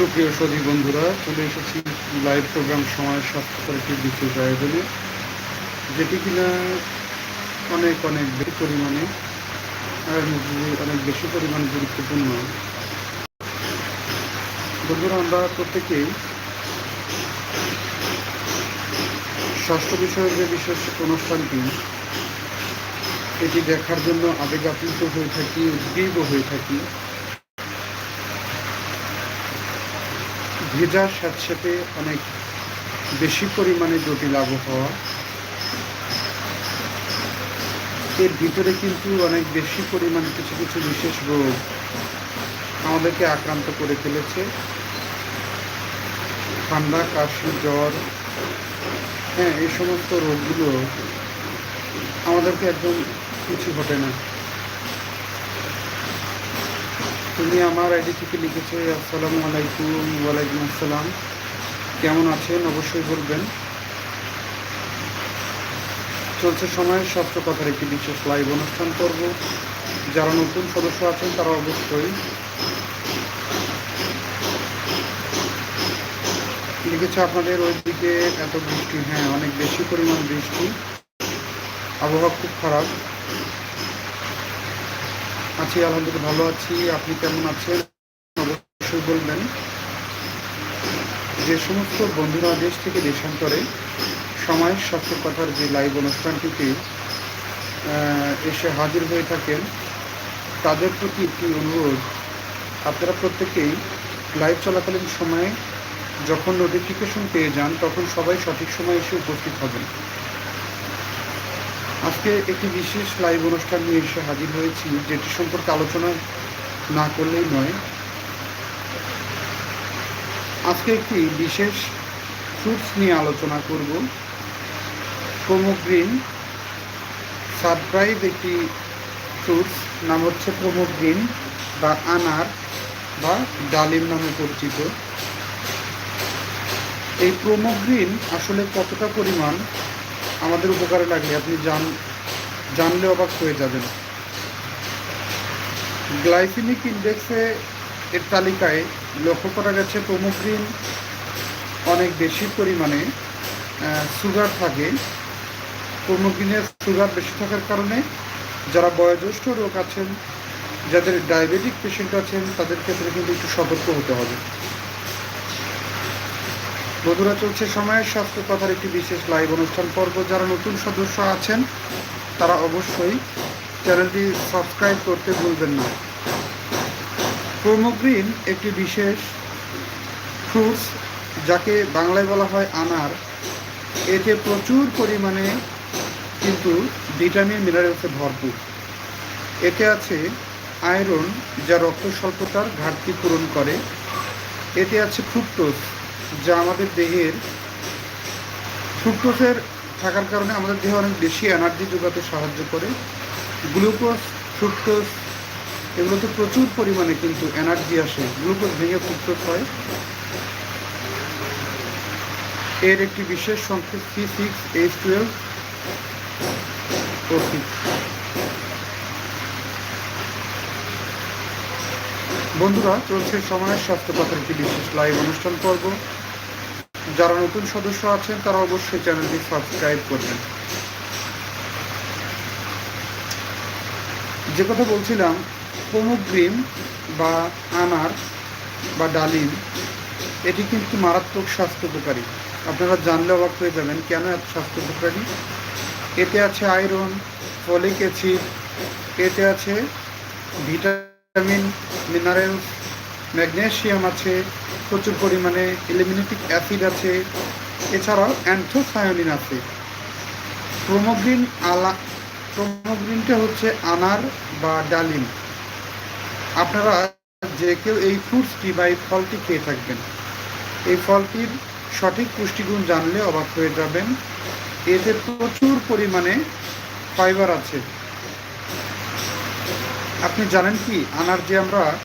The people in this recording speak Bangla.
সুপ্রিয় সদী বন্ধুরা, চলে এসেছি লাইভ প্রোগ্রাম সময় স্বাস্থ্যকর একটি বিশেষ আয়োজনে, যেটি কিনা অনেক অনেক বেশি পরিমাণে অনেক বেশি পরিমাণে গুরুত্বপূর্ণ। বন্ধুরা, আমরা প্রত্যেকেই স্বাস্থ্য বিষয়ের যে বিশেষ অনুষ্ঠানটি, এটি দেখার জন্য আবেগ আপ্লুত হয়ে থাকি উদ্গ্রীব হয়ে থাকি। ভেজার সাথে সাথে অনেক বেশি পরিমাণে জটিল আবহাওয়া। এর ভিতরে কিন্তু অনেক বেশি পরিমাণে কিছু কিছু বিশেষ রোগ আমাদেরকে আক্রান্ত করে ফেলেছে। ঠান্ডা, কাশি, জ্বর হ্যাঁ এই সমস্ত রোগগুলো আমাদেরকে একদম কিছু ঘটে না। তুমি আমার আইডি থেকে লিখেছো, আসসালামু আলাইকুম, ওয়ালাইকুম আসসালাম। কেমন আছেন? অবশ্যই বলবেন। চলছে সময়ের স্বাস্থ্য কথার একটি বিশেষ লাইভ অনুষ্ঠান করব যারা নতুন সদস্য আছেন, তারা অবশ্যই লিখেছে আপনাদের ওইদিকে এত বৃষ্টি হ্যাঁ অনেক বেশি পরিমাণ বৃষ্টি। আবহাওয়া খুব খারাপ। আছি, আলহামদুলিল্লাহ ভালো আছি। আপনি কেমন আছেন? অবশ্যই বলবেন। যে সমস্ত বন্ধুরা দেশ থেকে দেশান্তরে সময় স্বাস্থ্য কথার যে লাইভ অনুষ্ঠানটিতে এসে হাজির হয়ে থাকেন, তাদের প্রতি একটি অনুরোধ, আপনারা প্রত্যেকেই লাইভ চলাকালীন সময়ে যখন নোটিফিকেশন পেয়ে যান, তখন সবাই সঠিক সময়ে এসে উপস্থিত হবেন। আজকে একটি বিশেষ লাইভ অনুষ্ঠান নিয়ে এসে হাজির হয়েছি, যেটি সম্পর্কে আলোচনা না করলেই নয়। আজকে একটি বিশেষ ফ্রুটস নিয়ে আলোচনা করব। প্রোমোগ্রিন সারপ্রাইজ একটি ফ্রুটস নাম হচ্ছে প্রোমোগ্রিন বা আনার বা ডালিম নামে পরিচিত। এই প্রোমোগ্রিন আসলে কতটা পরিমাণ? আমাদের উপকারে লাগে আপনি জান, জানলে অবাক হয়ে যাবেন। গ্লাইসিমিক ইন্ডেক্সে এর তালিকায় লক্ষ্য করা গেছে প্রোমোগ্রিন অনেক বেশি পরিমাণে সুগার থাকে। প্রোমোগ্রিনের সুগার বেশি থাকার কারণে যারা বয়োজ্যেষ্ঠ রোগ আছেন, যাদের ডায়াবেটিক পেশেন্ট আছেন, তাদের ক্ষেত্রে কিন্তু একটু সতর্ক হতে হবে। বন্ধুরা চলছে সময়ের স্বাস্থ্য কথার একটি বিশেষ লাইভ অনুষ্ঠান পর্ব। যারা নতুন সদস্য আছেন, তারা অবশ্যই চ্যানেলটি সাবস্ক্রাইব করতে ভুলবেন না। প্রোমোগ্রিন একটি বিশেষ ফ্রুটস যাকে বাংলায় বলা হয় আনার। এতে প্রচুর পরিমাণে কিন্তু ভিটামিন মিনারেলসে ভরপুর। এতে আছে আয়রন যা রক্ত স্বল্পতার ঘাটতি পূরণ করে। এতে আছে ফ্রুক্টোজ যা আমাদের দেহের ফ্রুক্টোজের থাকার কারণে আমাদের দেহে অনেক বেশি এনার্জি যোগাতে সাহায্য করে। গ্লুকোজ ফ্রুক্টোজ এগুলোতে প্রচুর পরিমাণে কিন্তু এনার্জি আসে। গ্লুকোজ ভেঙে ফ্রুক্টোজ হয়। এর একটি বিশেষ সংকেত C six H twelve O six বন্ধুরা, চলছে সময়ের স্বাস্থ্য কথার একটি বিশেষ লাইভ অনুষ্ঠান পর্ব। যারা নতুন সদস্য আছেন, তারা অবশ্যই চ্যানেলটি সাবস্ক্রাইব করবেন। যে কথা বলছিলাম প্রমোগ্রিন বা আনার বা ডালিম, এটি কিন্তু মারাত্মক স্বাস্থ্য উপকারী আপনারা জানলে অবাক হয়ে যাবেন, কেন এত স্বাস্থ্য উপকারী এতে আছে আয়রন, ফলিক অ্যাসিড, এতে আছে ভিটামিন, মিনারেলস ম্যাগনেশিয়াম আছে প্রচুর পরিমাণে এলিমিনেটিক অ্যাসিড আছে। এছাড়াও অ্যান্থোসায়োনিন আছে। প্রোমোগ্রিন আলা প্রোমোগ্রিনটা হচ্ছে আনার বা ডালিম। আপনারা যে কেউ এই ফ্রুটসটি বা এই ফলটি খেয়ে থাকবেন। এই ফলটির সঠিক পুষ্টিগুণ জানলে অবাক হয়ে যাবেন। এতে প্রচুর পরিমাণে ফাইবার আছে। আপনি জানেন কি, আনার যে আমরা